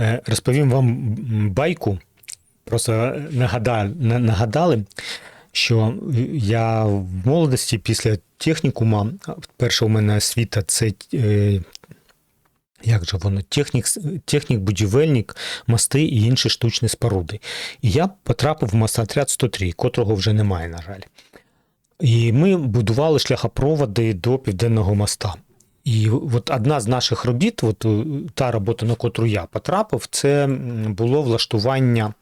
Е, Розповім вам байку. Просто нагадали, що я в молодості після технікума, перша у мене освіта це е, як же воно, технік, технік, будівельник, мости і інші штучні споруди. І я потрапив в мостотряд 103, котрого вже немає, на жаль. І ми будували шляхопроводи до Південного моста. І от одна з наших робіт, от е, та робота, на котру я потрапив, це було влаштування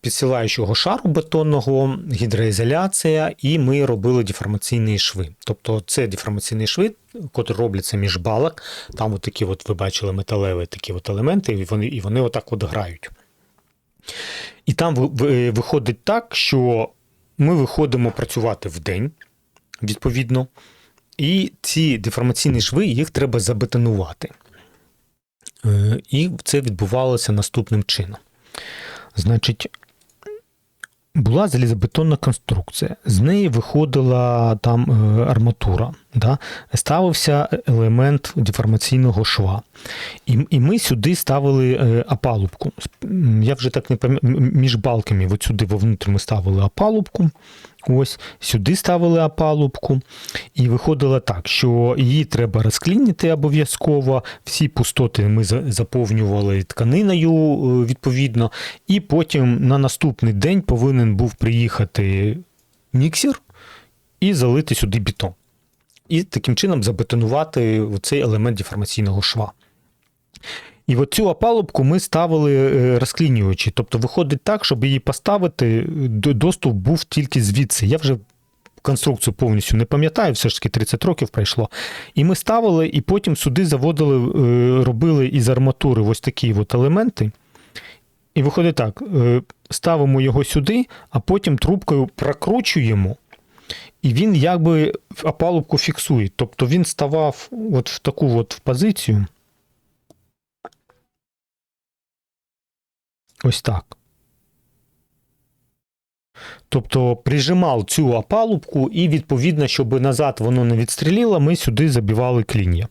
підсилаючого шару бетонного, гідроізоляція, і ми робили деформаційні шви. Тобто це деформаційні шви, котрі робляться між балок. Там от такі, от ви бачили, металеві такі от елементи, і вони, і вони отак от грають. І там ви- виходить так, що ми виходимо працювати в день, відповідно. І ці деформаційні шви їх треба забетонувати. Е, І це відбувалося наступним чином. Значить, була залізобетонна конструкція, з неї виходила там е, арматура, да? ставився елемент деформаційного шва. І, і ми сюди ставили е, опалубку. Я вже так не пам'ятаю, між балками, от сюди вовнутрь ми ставили опалубку. Ось сюди ставили опалубку, і виходило так, що її треба розклінити обов'язково. Всі пустоти ми заповнювали тканиною е, відповідно, і потім на наступний день повинен був приїхати міксер і залити сюди бетон. І таким чином забетонувати цей елемент деформаційного шва. І от цю опалубку ми ставили е, розклінюючи. Тобто виходить так, щоб її поставити, доступ був тільки звідси. Я вже конструкцію повністю не пам'ятаю, все ж таки 30 років пройшло. І ми ставили, і потім сюди заводили, е, робили із арматури ось такі от елементи. І виходить так: е, ставимо його сюди, а потім трубкою прокручуємо. І він якби опалубку фіксує. Тобто він ставав от в таку от позицію. Ось так. Тобто прижимав цю опалубку, і відповідно, щоб назад воно не відстріліло, ми сюди забивали клін'я.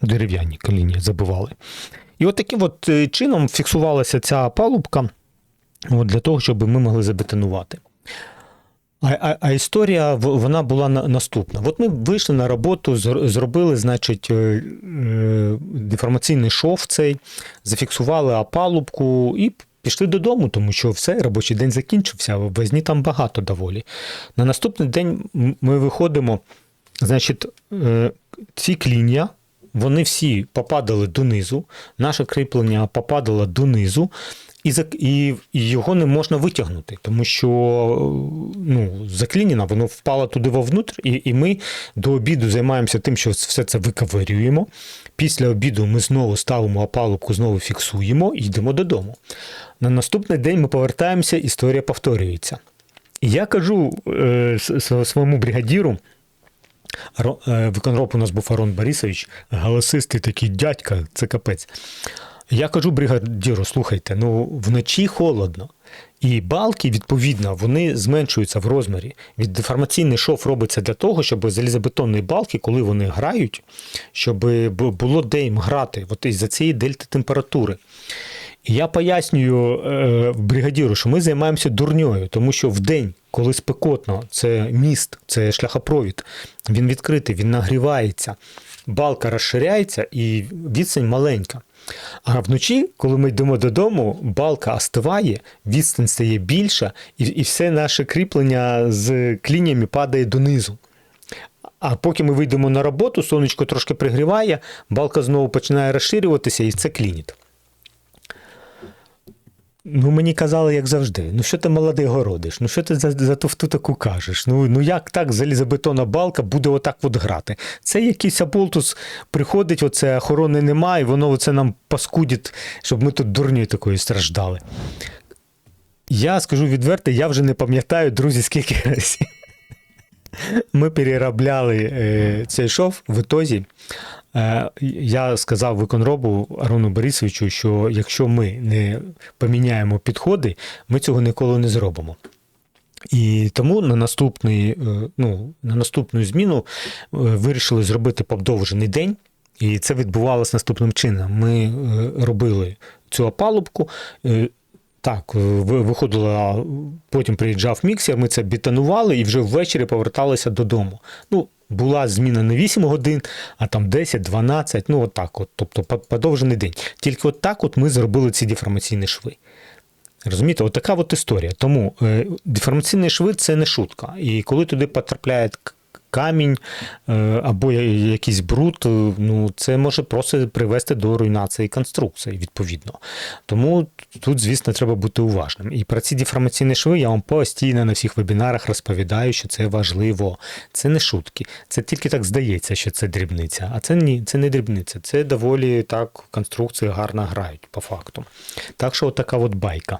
Дерев'яні клін'я забивали. І от таким от е, чином фіксувалася ця опалубка от, для того, щоб ми могли забетонувати. А, а, а історія вона була наступна. От ми вийшли на роботу, зробили, значить, е, е, деформаційний шов цей, зафіксували опалубку і пішли додому, тому що все, робочий день закінчився, а возні там багато доволі. На наступний день ми виходимо, значить, е, ці клін'я. Вони всі попадали донизу, наше кріплення попадало донизу, і, і, його не можна витягнути, тому що ну, заклінено, воно впало туди вовнутрь, і, і ми до обіду займаємося тим, що все це виковирюємо. Після обіду ми знову ставимо опалубку, знову фіксуємо і йдемо додому. На наступний день ми повертаємося, історія повторюється. Я кажу е, своєму бригадіру, е, Виконроб у нас був Арон Борисович, голосистий такий дядька, це капець. Я кажу бригадіру, слухайте, ну вночі холодно. І балки, відповідно, вони зменшуються в розмірі. Від деформаційний шов робиться для того, щоб залізобетонні балки, коли вони грають, щоб було де їм грати, от із-за цієї дельти температури. Я пояснюю е, бригадіру, що ми займаємося дурньою, тому що в день, коли спекотно, це міст, це шляхопровід, він відкритий, він нагрівається, балка розширяється і відстань маленька. А вночі, коли ми йдемо додому, балка остиває, відстань стає більша, і, і все наше кріплення з клінями падає донизу. А поки ми вийдемо на роботу, сонечко трошки пригріває, балка знову починає розширюватися, і це клініт. Ну, мені казали, як завжди. Ну, що ти молодий городиш? Ну, що ти за, за товсту таку кажеш? Ну, ну як так залізобетонна балка буде отак от грати? Це якийсь аболтус приходить, оце охорони немає, і воно оце нам паскудить, щоб ми тут дурньою такою страждали. Я скажу відверто, я вже не пам'ятаю, друзі, скільки разів. Ми переробляли е, цей шов в ітозі. Е, я сказав виконробу Арону Борисовичу, що якщо ми не поміняємо підходи, ми цього ніколи не зробимо. І тому на наступний, е, ну, на наступну зміну е, вирішили зробити подовжений день. І це відбувалося наступним чином. Ми робили цю опалубку. Так, виходила, потім приїжджав міксер, ми це бетонували і вже ввечері поверталися додому. Ну, була зміна не 8 годин, а там 10, 12, ну отак от, тобто подовжений день. Тільки от так от ми зробили ці деформаційні шви. Розумієте, от така от історія. Тому е, деформаційні шви це не шутка. І коли туди потрапляє к- камінь е, або якийсь бруд, е, ну це може просто привести до руйнації конструкції, відповідно. Тому тут, звісно, треба бути уважним. І про ці деформаційні шви я вам постійно на всіх вебінарах розповідаю, що це важливо. Це не шутки. Це тільки так здається, що це дрібниця. А це ні, це не дрібниця. Це доволі так конструкції гарно грають по факту. Так що, от така от байка.